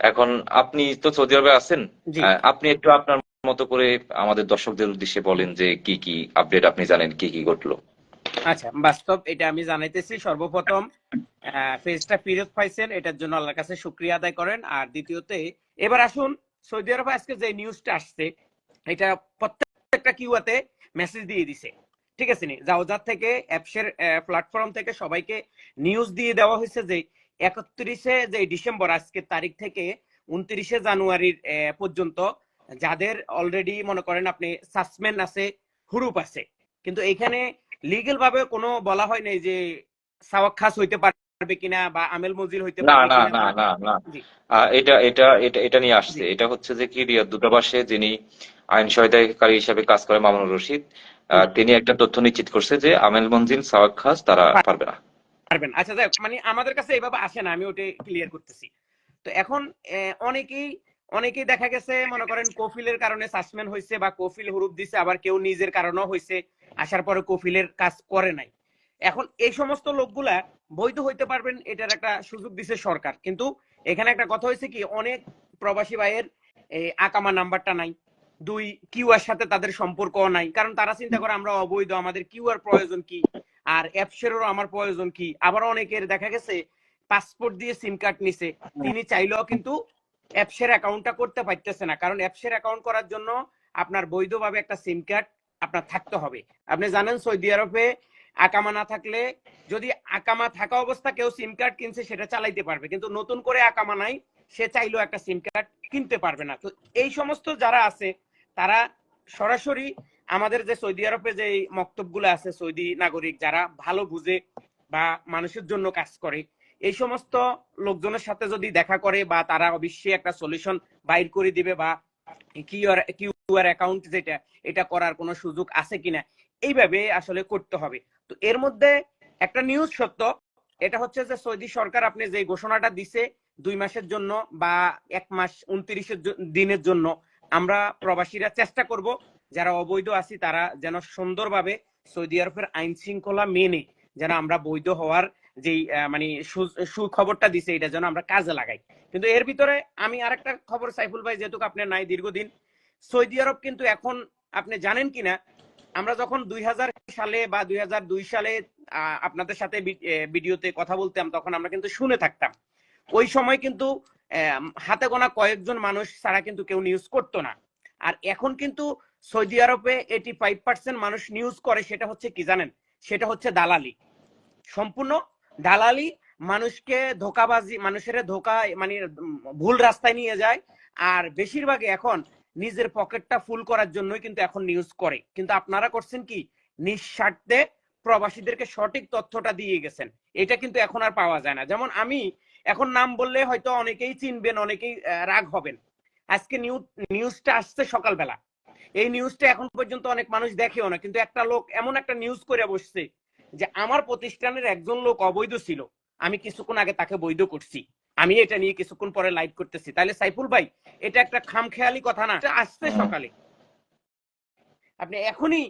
এখন আপনি তো সৌদি আরবে আছেন? আপনি একটু আপনার মতো করে আমাদের দর্শকদের উদ্দেশ্যে বলেন যে কি কি আপডেট আপনি জানেন কি কি ঘটলো? আচ্ছা বাস্তব এটা আমি জানাইতেছি। সর্বপ্রথম ফেজটা ফিরত পাইছেন এটার জন্য আল্লাহর কাছে শুক্রিয়া আদায় করেন। আর দ্বিতীয়তে এবার আসুন সৌদি আরবে আজকে যে নিউজটা আসছে এটা প্রত্যেকটা কিউয়াতে মেসেজ দিয়ে দিছে। ঠিক আছে নি? জাওজার থেকে অ্যাপসের প্ল্যাটফর্ম থেকে সবাইকে নিউজ দিয়ে দেওয়া হয়েছে যে একত্রিশে যে ডিসেম্বর আজকের তারিখ থেকে উনত্রিশে জানুয়ারির পর্যন্ত যাদের অলরেডি মনে করেন আপনি সাসপেন্ড আছে হুরুপ আছে। কিন্তু এখানে লিগেল ভাবে কোনো বলা হয় নাই যে সাওয়াক খাস হইতে পারবে কিনা বা আমেল মজিল হইতে পারবে না না না না। এটা এটা এটা এটা নিয়ে আসছে। এটা হচ্ছে যে কি রিয়াদ দূতাবাসে যিনি আইন সহায়তাকারী হিসাবে কাজ করে মামুনুর রশিদ তিনি একটা তথ্য নিশ্চিত করছে যে আমেল মঞ্জিল সাওয়াক খাস তারা পারবে না। পারবেন। আচ্ছা যাক মানে আমাদের কাছে এইভাবে আসে না, আমি ওটা ক্লিয়ার করতেছি। তো এখন অনেকেই অনেকেই দেখা গেছে, মনে করেন, কফিলের কারণে সাসপেন্ড হয়েছে বা কফিল হুরুপ দিছে, আবার কেউ নিজের কারণেও হয়েছে আসার পরে কফিলের কাজ করে নাই। এখন এই সমস্ত লোকগুলা বৈধ হইতে পারবেন, এটার একটা সুযোগ দিছে সরকার। কিন্তু এখানে একটা কথা হয়েছে কি, অনেক প্রবাসী ভাইয়ের আকামা নাম্বারটা নাই, দুই কিউআর সাথে তাদের সম্পর্ক নাই, কারণ তারা চিন্তা করে আমরা অবৈধ, আমাদের কিউআর প্রয়োজন কি? আর অ্যাপসেরও আমার প্রয়োজন কি? আবার অনেকের দেখা গেছে পাসপোর্ট দিয়ে সিম কার্ড নিছে। তিনি চাইলেও কিন্তু অ্যাপসের অ্যাকাউন্টটা করতে পারতেছে না। কারণ অ্যাপসের অ্যাকাউন্ট করার জন্য আপনার বৈধভাবে একটা সিম কার্ড আপনার থাকতে হবে। আপনি জানেন সৌদি আরবে আকামা না থাকলে যদি আকামা থাকা অবস্থা কেউ সিম কার্ড কিনছে সেটা চালাইতে পারবে। কিন্তু নতুন করে আকামা নাই সে চাইলেও একটা সিম কার্ড কিনতে পারবে না। তো এই সমস্ত যারা আছে তারা সরাসরি আমাদের যে সৌদি আরবে যে মক্তবগুলো আছে, সৌদি নাগরিক যারা ভালো বুঝে বা মানুষের জন্য কাজ করে, এই সমস্ত লোকজনের সাথে যদি দেখা করে বা তারা অবশ্যই একটা সলিউশন বাইর করে দিবে বা কিউআর কিউআর অ্যাকাউন্ট যেটা, এটা করার কোনো সুযোগ আছে কিনা, এইভাবে আসলে করতে হবে। তো এর মধ্যে একটা নিউজ সত্য, এটা হচ্ছে যে সৌদি সরকার আপনি যে ঘোষণাটা দিছে দুই মাসের জন্য বা এক মাস উনত্রিশের দিনের জন্য, আমরা প্রবাসীরা চেষ্টা করব যারা অবৈধ আছি তারা যেন সুন্দরভাবে সৌদি আরবের আইন শৃঙ্খলা মেনে যেন আমরা বৈধ হওয়ার আহ, মানে সুখবরটা দিছে এটা যেন আমরা কাজে লাগাই। কিন্তু এর ভিতরে আমি আরেকটা খবর সাইফুল ভাই যেহেতু আপনি নাই দীর্ঘদিন সৌদি আরব কিন্তু এখন আপনি জানেন কিনা আমরা যখন দুই হাজার সালে বা দুই হাজার দুই সালে আপনাদের সাথে ভিডিওতে কথা বলতাম তখন আমরা কিন্তু শুনে থাকতাম। ওই সময় কিন্তু হাতে গোনা কয়েকজন মানুষ ছাড়া কিন্তু কেউ নিউজ করতো না। আর এখন কিন্তু সৌদি আরবে এইটি ফাইভ পার্সেন্ট মানুষ নিউজ করে, সেটা হচ্ছে কি জানেন? সেটা হচ্ছে দালালি। সম্পূর্ণ দালালি মানুষকে ধোকাবাজি, মানুষের ধোকা মানে ভুল রাস্তায় নিয়ে যায়, আর বেশিরভাগই এখন নিজের পকেটটা ফুল করার জন্যই কিন্তু এখন নিউজ করে। কিন্তু আপনারা করছেন কি? নিঃস্বার্থে প্রবাসীদেরকে সঠিক তথ্যটা দিয়ে গেছেন। এটা কিন্তু এখন আর পাওয়া যায় না। যেমন আমি এখন নাম বললে হয়তো অনেকেই চিনবেন, অনেকেই রাগ হবেন। আজকে নিউজ নিউজটা আসছে সকালবেলা। এই নিউজটা এখন পর্যন্ত অনেক মানুষ দেখেও না, কিন্তু একটা লোক এমন একটা নিউজ করে বসছে যে আমার প্রতিষ্ঠানের একজন লোক অবৈধ ছিল, আমি কিছুক্ষণ আগে তাকে বৈধ করছি। আমি এটা নিয়ে কিছুক্ষণ পরে লাইভ করতেছি। তাহলে সাইফুল ভাই, এটা একটা খামখেয়ালি কথা না আসছে সকালে। আপনি এখনই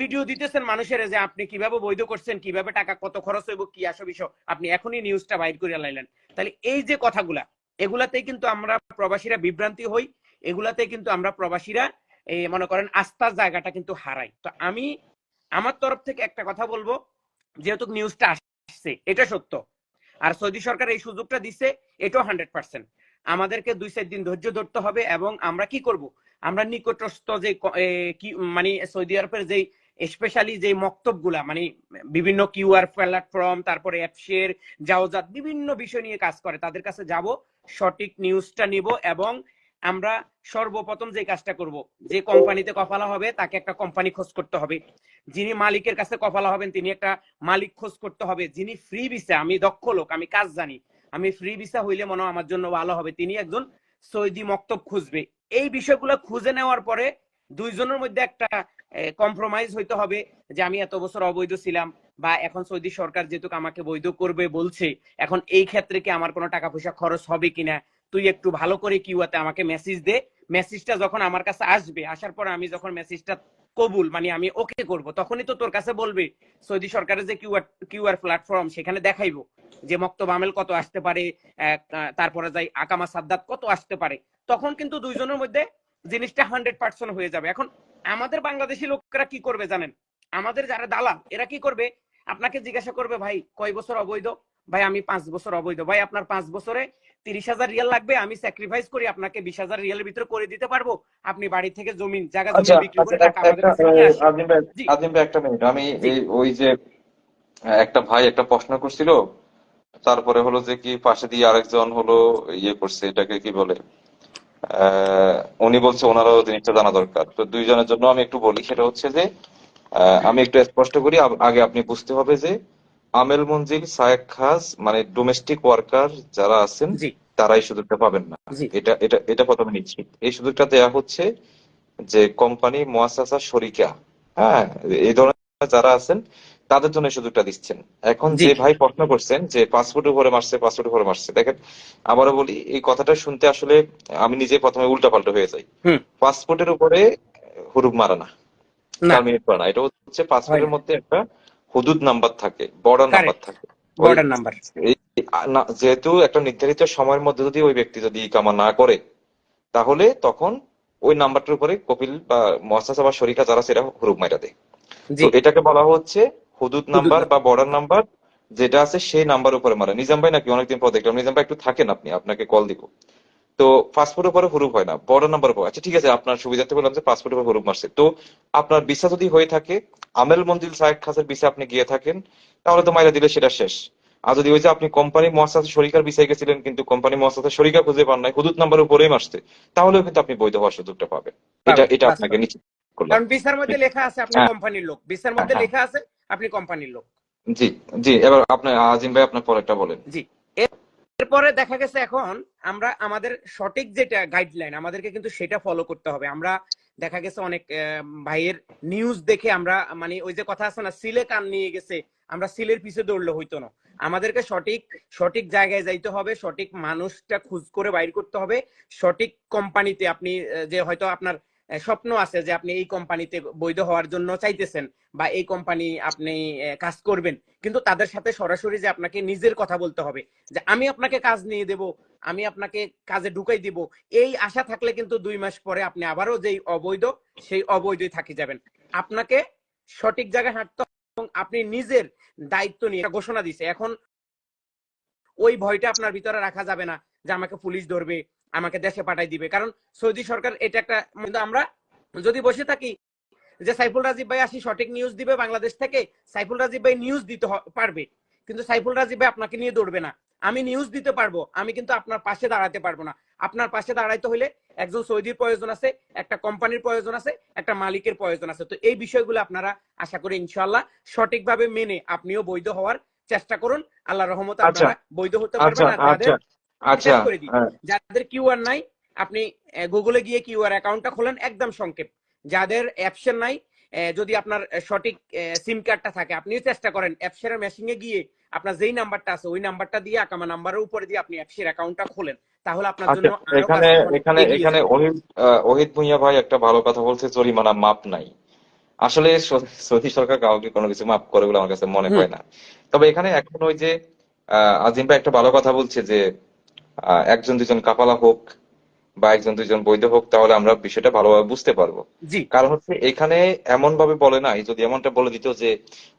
ভিডিও দিতেছেন মানুষের যে আপনি কীভাবে বৈধ করছেন, কীভাবে টাকা কত খরচ হইব, কি আসো বিষয়, আপনি এখনই নিউজটা বাইর করে লাইলেন তাহলে এই যে কথাগুলা, এগুলাতেই কিন্তু আমরা প্রবাসীরা বিভ্রান্তি হই এগুলাতে কিন্তু আমরা প্রবাসীরা এই মনে করেন আস্থার জায়গাটা কিন্তু হারাই। তো আমি আমার তরফ থেকে একটা কথা বলব, যেহেতু নিউজটা আসছে, এটা সত্য। আর সৌদি সরকার এই সুযোগটা দিচ্ছে এটাও হান্ড্রেড পার্সেন্ট আমাদেরকে দুই চার দিন ধৈর্য ধরতে হবে এবং আমরা কি করব? আমরা নিকটস্থ যে কি মানে সৌদি আরবের যে স্পেশালি যে মক্তবগুলা মানে বিভিন্ন কিউআর প্ল্যাটফর্ম তারপরে অ্যাপসের, জাওজাত, বিভিন্ন বিষয় নিয়ে কাজ করে, তাদের কাছে যাব, সঠিক নিউজটা নিব এবং আমরা সর্বপ্রথম যে কাজটা করব, যে কোম্পানিতে কফালা হবে, তাকে একটা কোম্পানি খোঁজ করতে হবে। যিনি মালিকের কাছে কফালা হবেন, তিনি একটা মালিক খোঁজ করতে হবে। যিনি ফ্রি ভিসা আমি দক্ষ লোক, আমি কাজ জানি, আমি ফ্রি ভিসা হইলে মনে আমার জন্য ভালো হবে। তিনি একজন সৌদি মক্তব খুঁজবে। এই বিষয়গুলো খুঁজে নেওয়ার পরে দুইজনের মধ্যে একটা কম্প্রোমাইজ হইতে হবে যে আমি এত বছর অবৈধ ছিলাম বা এখন সৌদি সরকার যেহেতু আমাকে বৈধ করবে বলছে, এখন এই ক্ষেত্রে কি আমার কোনো টাকা পয়সা খরচ হবে কিনা? তুই একটু ভালো করে কিউয়াতে আমাকে মেসেজ দে। মেসেজটা যখন আমার কাছে আসবে, আসার পর আমি যখন মেসেজটা কবুল মানে আমি ওকে করব, তখনই তো তোর কাছে বলবে, সৌদি সরকারের যে কিউআর কিউআর প্ল্যাটফর্ম সেখানে দেখাইবো যে মক্তব আমেল কত আসতে পারে তারপরে যাই আকামা সাদ্দাত কত আসতে পারে। তখন কিন্তু দুইজনের মধ্যে জিনিসটা হান্ড্রেড পার্সেন্ট হয়ে যাবে। এখন আমাদের বাংলাদেশি লোকেরা কি করবে জানেন? আমাদের যারা দালাল, এরা কি করবে? আপনাকে জিজ্ঞাসা করবে, ভাই, কয় বছর অবৈধ? ভাই আমি পাঁচ বছর অবৈধ। ভাই আপনার পাঁচ বছরে তিরিশ হাজার রিয়াল লাগবে আমি স্যাক্রিফাইস করি আপনাকে বিশ হাজার রিয়ালের ভিতরে করে দিতে পারব। আপনি বাড়ি থেকে জমিন জায়গা আচ্ছা জমি বিক্রি করে আচ্ছা টাকা আমাদের। আজিম ভাই একটা মিনিট আমি ওই যে একটা ভাই একটা প্রশ্ন করছিল তারপরে হলো যে কি পাশে দিয়ে আরেকজন হলো ইয়ে করছে এটাকে কি বলে? আহ, উনি বলছে ওনারও জিনিসটা জানা দরকার। তো দুইজনের জন্য আমি একটু বলি সেটা হচ্ছে যে আমি একটু স্পষ্ট করি আগে আপনি বুঝতে হবে যে আমেল মঞ্জিল সায়েক খাস মানে ডোমেস্টিক ওয়ার্কার যারা আছেন তারাই সুযোগটা পাবেন না। এটা এটা এটা প্রথমে নিশ্চিত এই সুযোগটা দেয়া হচ্ছে যে কোম্পানি মুয়াসাসা শরিকা হ্যাঁ এই ধরনের যারা আছেন তাদের জন্য সুযোগটা দিচ্ছেন। এখন যে ভাই প্রশ্ন করছেন যে পাসপোর্ট উপরে মারছে পাসপোর্ট উপরে মারছে দেখেন আবারও বলি এই কথাটা শুনতে আসলে আমি নিজে প্রথমে উল্টাপাল্টা হয়ে যাই। পাসপোর্টের উপরে হুরুপ মারা না। না। টার্মিনেট করা না। এটা হচ্ছে পাসপোর্টের মধ্যে একটা হুদুদ নাম্বার থাকে বর্ডার নাম্বার থাকে। Border number. যেহেতু একটা নির্ধারিত সময়ের মধ্যে যদি ওই ব্যক্তি যদি ইকামা না করে তাহলে তখন ওই নাম্বারটার উপরে কপিল বা মহাসাসা বা শরিকা যারা সেটা হুরুপ মাইরা দেয়। তো এটাকে বলা হচ্ছে হুদুদ নাম্বার বা বর্ডার নাম্বার যেটা আছে সেই নাম্বার উপরে মারা। নিজাম ভাই নাকি অনেকদিন পর দেখলাম। নিজাম ভাই একটু থাকেন আপনি আপনাকে কল দিব। তো পাসপোর্টের উপরে হুরুপ হয় না বড় নাম্বার উপর। আচ্ছা ঠিক আছে আপনার সুবিধার্থে বললাম যে পাসপোর্টের উপর হুরুপ মারছে। তো আপনার ভিসা যদি হয়ে থাকে আমেল মঞ্জিল সাহেব খাসের ভিসা আপনি গিয়ে থাকেন তাহলে তো মাইরা দিলে সেটা শেষ। আর যদি ওই যে আপনি কোম্পানি মহাসাথে শরিকার বিষয়ে গেছিলেন কিন্তু কোম্পানি মহাসাথে শরিকা খুঁজে পান নাই হুদুদ নাম্বার উপরেই মারছে তাহলেও কিন্তু আপনি বৈধ হওয়ার সুযোগটা পাবেন। এটা এটা। আপনাকে নিশ্চিত করলাম। কারণ ভিসার মধ্যে লেখা আছে আপনি হ্যাঁ। কোম্পানির লোক। ভিসার মধ্যে হ্যাঁ। লেখা আছে আপনি কোম্পানির লোক। জি জি এবার আপনার আজিম ভাই আপনার পরেরটা বলেন। জি। এরপরে দেখা গেছে এখন আমরা আমাদের সঠিক যেটা গাইডলাইন আমাদেরকে কিন্তু সেটা ফলো করতে হবে। আমরা দেখা গেছে অনেক ভাইয়ের নিউজ দেখে আমরা মানে ওই যে কথা আছে না, সিলে কান নিয়ে গেছে, আমরা সিলের পিছে দৌড়লে হইতো না। আমাদেরকে সঠিক সঠিক জায়গায় যাইতে হবে, সঠিক মানুষটা খুঁজ করে বাইর করতে হবে, সঠিক কোম্পানিতে আপনি যে হয়তো আপনার স্বপ্ন আছে যে আপনি এই কোম্পানিতে বৈধ হওয়ার জন্য চাইতেছেন বা এই কোম্পানি আপনি কাজ করবেন। কিন্তু তাদের সাথে সরাসরি যে আপনাকে নিজের কথা বলতে হবে, যে আমি আপনাকে কাজ নিয়ে দেব, আমি আপনাকে কাজে ঢুকাই দিব, এই আশা থাকলে কিন্তু দুই মাস পরে আপনি আবারও যেই অবৈধ, সেই অবৈধই থাকি যাবেন। আপনাকে সঠিক জায়গায় হাঁটতে এবং আপনি নিজের দায়িত্ব নিয়ে ঘোষণা দিছে। এখন ওই ভয়টা আপনার ভিতরে রাখা যাবে না। যে আমাকে পুলিশ ধরবে আমাকে দেশে পাঠাই দিবে। কারণ সৌদি সরকার এটা একটা কিন্তু আমরা যদি বসে থাকি যে সাইফুল রাজীব ভাই আসি সঠিক নিউজ দিবে বাংলাদেশ থেকে সাইফুল রাজীব ভাই নিউজ দিতে পারবে। কিন্তু সাইফুল রাজীব ভাই আপনাকে নিয়ে দৌড়বে না। আমি নিউজ দিতে পারব আমি কিন্তু আপনার পাশে দাঁড়াতে পারব না। আপনার পাশে দাঁড়াইতে হলে একজন সৌদির প্রয়োজন আছে একটা কোম্পানির প্রয়োজন আছে একটা মালিকের প্রয়োজন আছে। তো এই বিষয়গুলো আপনারা আশা করি ইনশাল্লাহ সঠিকভাবে মেনে আপনিও বৈধ হওয়ার চেষ্টা করুন। আল্লাহ রহমতে আচ্ছা, আপনারা বৈধ হতে আচ্ছা পারবেন আর যাদের আচ্ছা। হ্যাঁ, যাদের কিউআর নাই আপনি গুগলে গিয়ে কিউআর অ্যাকাউন্টটা খোলেন একদম সংক্ষেপ। যাদের অ্যাপসের নাই যদি আপনার সঠিক সিম কার্ডটা থাকে আপনিও চেষ্টা করেন অ্যাপসের মেশিনে গিয়ে আপনার যেই নাম্বারটা আছে ওই নাম্বারটা দিয়ে আকামা নাম্বারের উপরে দিয়ে আপনি অ্যাপসের অ্যাকাউন্টটা খোলেন তাহলে আপনার আচ্ছা জন্য এখানে এখানে এখানে। ওহিদ ওহিদ ভুঁইয়া ভাই একটা ভালো কথা বলছে জরিমানা মাপ নাই। আসলে সৌদি সরকার কাউকে কোনো কিছু মাপ করে বলে আমার কাছে মনে হয় না। তবে এখানে এখন ওই যে আজিম ভাই একটা ভালো কথা বলছে যে একজন দুজন কাপালা হোক বা একজন দুজন বৈধ হোক তাহলে আমরা বিষয়টা ভালোভাবে বুঝতে পারব। কারণ হচ্ছে এখানে এমন ভাবে বলে নাই যদি এমনটা বলে দিত যে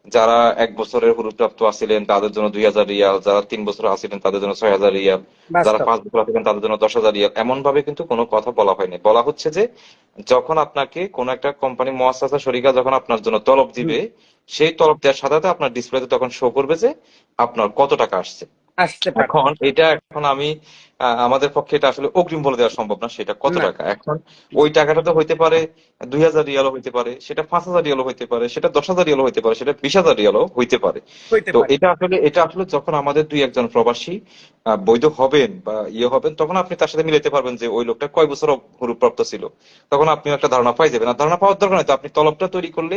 যারা এক বছরের হুরুপ্রাপ্ত আছিলেন তাদের জন্য দুই হাজার রিয়াল যারা তিন বছর আছিলেন তাদের জন্য ছয় হাজার রিয়াল যারা পাঁচ বছর আছিলেন তাদের জন্য দশ হাজার রিয়াল এমন ভাবে কিন্তু কোনো কথা বলা হয়নি। বলা হচ্ছে যে যখন আপনাকে কোন একটা কোম্পানি মহাসাসা শরিকা যখন আপনার জন্য তলব দিবে সেই তলব দেওয়ার সাথে সাথে আপনার ডিসপ্লেতে তখন শো করবে যে আপনার কত টাকা আসছে। আসতে এখন এটা এখন আমি আমাদের পক্ষে এটা আসলে অগ্রিম বলে দেওয়া সম্ভব না সেটা কত টাকা? এখন ওই টাকাটা তো হইতে পারে দুই হাজার রিয়ালও হইতে পারে সেটা পাঁচ হাজার রিয়ালও হইতে পারে সেটা দশ হাজার রিয়ালও হইতে পারে সেটা বিশ হাজার রিয়ালও হইতে পারে। তো এটা আসলে এটা আসলে যখন আমাদের দুই একজন প্রবাসী বৈধ হবেন বা ইয়ে হবেন তখন আপনি তার সাথে মিলাতে পারবেন যে ওই লোকটা কয় বছর হুরুপ্রাপ্ত ছিল। তখন আপনি একটা ধারণা পাই যাবেন। আর ধারণা পাওয়ার দরকার নাই তো আপনি তলবটা তৈরি করলে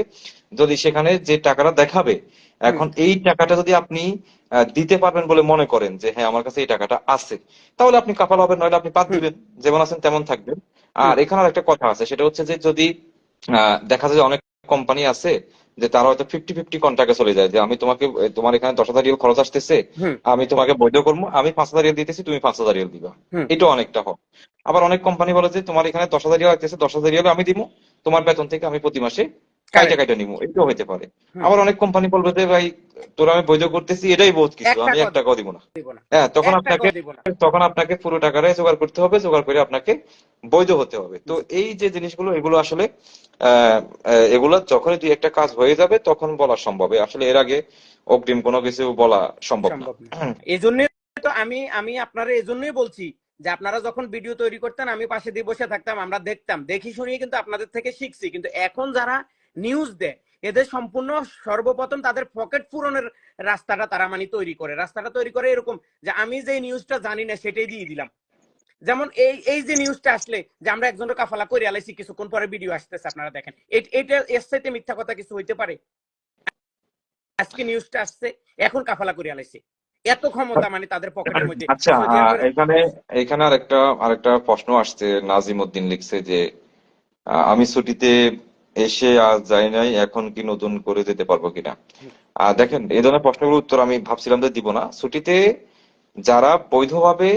যদি সেখানে যে টাকাটা দেখাবে এখন এই টাকাটা যদি আপনি দিতে পারবেন বলে মনে করেন যে হ্যাঁ আমার কাছে এই টাকাটা আছে। তাহলে আপনি কাপাল হবেন নইলে আপনি বাদ দিবেন যেমন আছেন তেমন থাকবেন। আর এখানে একটা কথা আছে সেটা হচ্ছে যে যদি দেখা যায় অনেক কোম্পানি আছে যে তারা হয়তো ফিফটি ফিফটি কন্ট্রাক্টে চলে যায় যে আমি তোমাকে তোমার এখানে দশ হাজার রিয়াল খরচ আসতেছে আমি তোমাকে বৈধ করব আমি পাঁচ হাজার রিয়াল দিতেছি তুমি পাঁচ হাজার রিয়াল দিবা। এটা অনেকটা হয়। আবার অনেক কোম্পানি বলে যে তোমার এখানে দশ হাজার রিয়াল আসতেছে দশ হাজার রিয়াল আমি দিব তোমার বেতন থেকে আমি প্রতি মাসে কাইটা কাইটা নিবো এটাও হইতে পারে। আবার অনেক কোম্পানি বলবে যে ভাই তোরা আমি বৈধ করতেছি এটাই বহুত কিছু আমি এক টাকাও দিব না। হ্যাঁ তখন আপনাকে তখন আপনাকে পুরো টাকাটাই জোগাড় করতে হবে জোগাড় করে আপনাকে বৈধ হতে হবে। তো এই যে জিনিসগুলো এগুলো আসলে এগুলো যখনই দুই একটা কাজ হয়ে যাবে তখন বলা সম্ভব। আসলে এর আগে অগ্রিম কোনো কিছু বলা সম্ভব না। জন্যই তো আমি আমি আপনারা এই জন্যই বলছি যে আপনারা যখন ভিডিও তৈরি করতেন আমি পাশে দিয়ে বসে থাকতাম আমরা দেখতাম। দেখি শুনিয়ে কিন্তু আপনাদের থেকে শিখছি। কিন্তু এখন যারা নিউজ দেয়। এদের সম্পূর্ণ সর্বপ্রথম তাদের পকেট পূরণের রাস্তাটা তারা মানে তৈরি করে। রাস্তাটা তৈরি করে এরকম যে আমি যে নিউজটা জানি না সেটাই দিয়ে দিলাম। যেমন এই এই যে নিউজটা আসলে যে আমরা একজনের কাফালা করে আলাইছি কিছুক্ষণ পরে ভিডিও আসতেছে আপনারা দেখেন। এটা এর সাথে মিথ্যা কথা কিছু হইতে পারে? আজকে নিউজটা আসছে এখন কাফালা করে আলাইছে। এত ক্ষমতা মানে তাদের পকেটের মধ্যে। আচ্ছা এখানে এখানে আরেকটা আরেকটা প্রশ্ন আসছে নাজিম উদ্দিন লিখছে যে আমি ছুটিতে এসে আজ যাই নাই এখন কি নতুন করে যেতে পারব কিনা? আহ, দেখেন এই ধরনের প্রশ্নগুলোর উত্তর আমি ভাবছিলাম যে দিব না। ছুটিতে যারা বৈধভাবে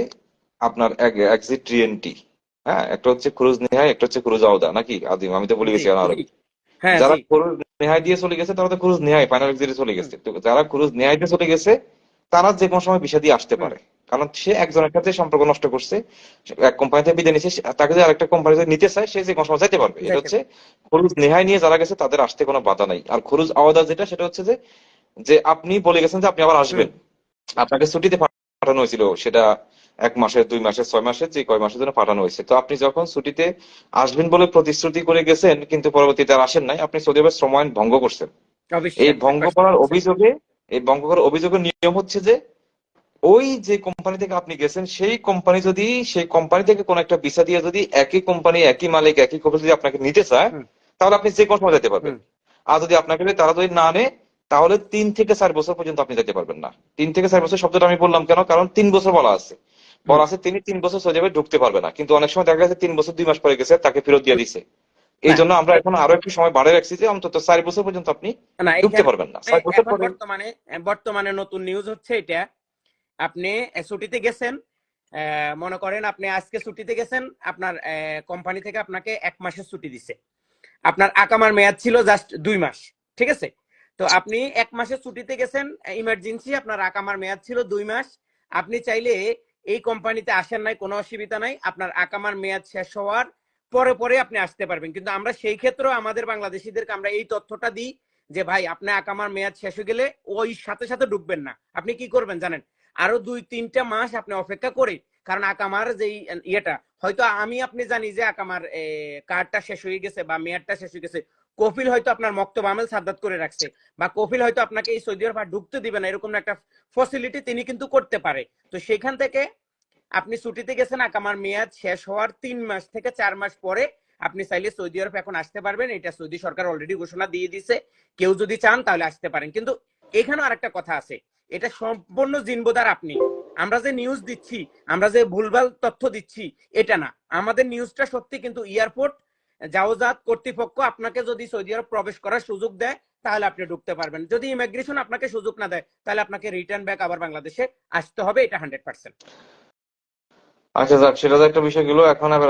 আপনার এক্সিট রিএন্ট্রি হ্যাঁ একটা হচ্ছে ক্রুজ নেহাই একটা হচ্ছে ক্রুজ আওদা নাকি? আদিম আমি তো বলে গেছি আরও হ্যাঁ যারা ক্রুজ নেহাই দিয়ে চলে গেছে তারা তো ক্রুজ নেহাই ফাইনাল এক্সিটে চলে গেছে। যারা ক্রুজ নেহাই দিয়ে চলে গেছে তারা যে কোনো সময় বিষয় দিয়ে আসতে পারে। কারণ সে একজনের সাথে সম্পর্ক নষ্ট করছে এক কোম্পানি থেকে বিদায় নিচ্ছে তাকে যদি আরেকটা কোম্পানি যদি নিতে চায় সে যে কোনো সময় যেতে পারবে। এটা হচ্ছে খরুজ নেহাই নিয়ে যারা গেছে তাদের আসতে কোনো বাধা নাই। আর খরুজ আওয়াদা যেটা সেটা হচ্ছে যে যে আপনি বলে গেছেন যে আপনি আবার আসবেন। আপনাকে ছুটিতে পাঠানো হয়েছিল সেটা এক মাসের দুই মাসের ছয় মাসের যে কয় মাসের জন্য পাঠানো হয়েছে। তো আপনি যখন ছুটিতে আসবেন বলে প্রতিশ্রুতি করে গেছেন কিন্তু পরবর্তীতে আর আসেন নাই আপনি সৌদি আরবের শ্রম আইন ভঙ্গ করছেন। এই ভঙ্গ করার অভিযোগে এই ভঙ্গ করার অভিযোগের নিয়ম হচ্ছে যে ওই যে কোম্পানি থেকে আপনি গেছেন সেই কোম্পানি যদি সেই কোম্পানি থেকে কোন একটা ভিসা দিয়ে যদি একই কোম্পানি একই মালিক একই কপি যদি আপনাকে নিতে চায় তাহলে আপনি যে কোনো সময় যেতে পারবেন। আর যদি আপনাকে তারা যদি না নেয় তাহলে তিন থেকে চার বছর পর্যন্ত আপনি যেতে পারবেন না। তিন থেকে চার বছর শব্দটা আমি বললাম কেন? কারণ তিন বছর বলা আছে। বলা আছে তিনি তিন বছর সৌদি আরবে ঢুকতে পারবে না। কিন্তু অনেক সময় দেখা গেছে তিন বছর দুই মাস পরে গেছে তাকে ফেরত দিয়ে দিছে। এই। জন্য আমরা এখন আরও একটু সময় বাড়িয়ে রাখছি যে অন্তত চার বছর পর্যন্ত আপনি ঢুকতে পারবেন না। চার বছর পরে বর্তমানে বর্তমানে নতুন নিউজ হচ্ছে এটা। আপনি ছুটিতে গেছেন মনে করেন আপনি আজকে ছুটিতে গেছেন আপনার কোম্পানি থেকে আপনাকে এক মাসের ছুটি দিছে। আপনার আকামার মেয়াদ ছিল জাস্ট দুই মাস ঠিক আছে? তো আপনি এক মাসের ছুটিতে গেছেন ইমার্জেন্সি আপনার আকামার মেয়াদ ছিল দুই মাস। আপনি চাইলে এই কোম্পানিতে আসেন নাই কোনো অসুবিধা নাই। আপনার আকামার মেয়াদ শেষ হওয়ার পরে পরে আপনি আসতে পারবেন। কিন্তু আমরা সেই ক্ষেত্রেও আমাদের বাংলাদেশিদেরকে আমরা এই তথ্যটা দিই যে, ভাই, আপনি আকামার মেয়াদ শেষ হয়ে গেলে ওই সাথে সাথে ঢুকবেন না। আপনি কি করবেন জানেন? আরও দুই, তিনটা মাস আপনি অপেক্ষা করে, কারণ আকামার যে ইয়েটা, হয়তো আমি আপনি জানি যে আকামার কার্ডটা শেষ হয়ে গেছে বা মেয়াদটা শেষ হয়ে গেছে। কফিল হয়তো আপনার মক্তব আমেল সাদ্দাত করে রাখছে বা কফিল হয়তো আপনাকে এই সৌদি আরব ঢুকতে দিবে না, এরকম একটা ফসিলিটি তিনি কিন্তু করতে পারে। তো সেখান থেকে আপনি ছুটিতে গেছেন আকামার মেয়াদ শেষ হওয়ার তিন মাস থেকে চার মাস পরে আপনি চাইলে সৌদি আরব এখন আসতে পারবেন। এটা সৌদি সরকার অলরেডি ঘোষণা দিয়ে দিছে কেউ যদি চান তাহলে আসতে পারেন। কিন্তু এখানেও আরেকটা কথা আছে। এটা সম্পূর্ণ জিনবোদার আপনি। আমরা যে নিউজ দিচ্ছি, আমরা যে ভুলভাল তথ্য দিচ্ছি, এটা না। আমাদের নিউজটা সত্যি কিন্তু এয়ারপোর্ট, জাওজাত কর্তৃপক্ষ আপনাকে যদি সৌদি আরব প্রবেশ করার সুযোগ দেয়, তাহলে আপনি ঢুকতে পারবেন। যদি ইমিগ্রেশন আপনাকে সুযোগ না দেয়, তাহলে আপনাকে রিটার্ন ব্যাক আবার বাংলাদেশে আসতে হবে। এটা হান্ড্রেড পার্সেন্ট আচ্ছা যাক সেটা তো একটা বিষয় গেল এখন আবার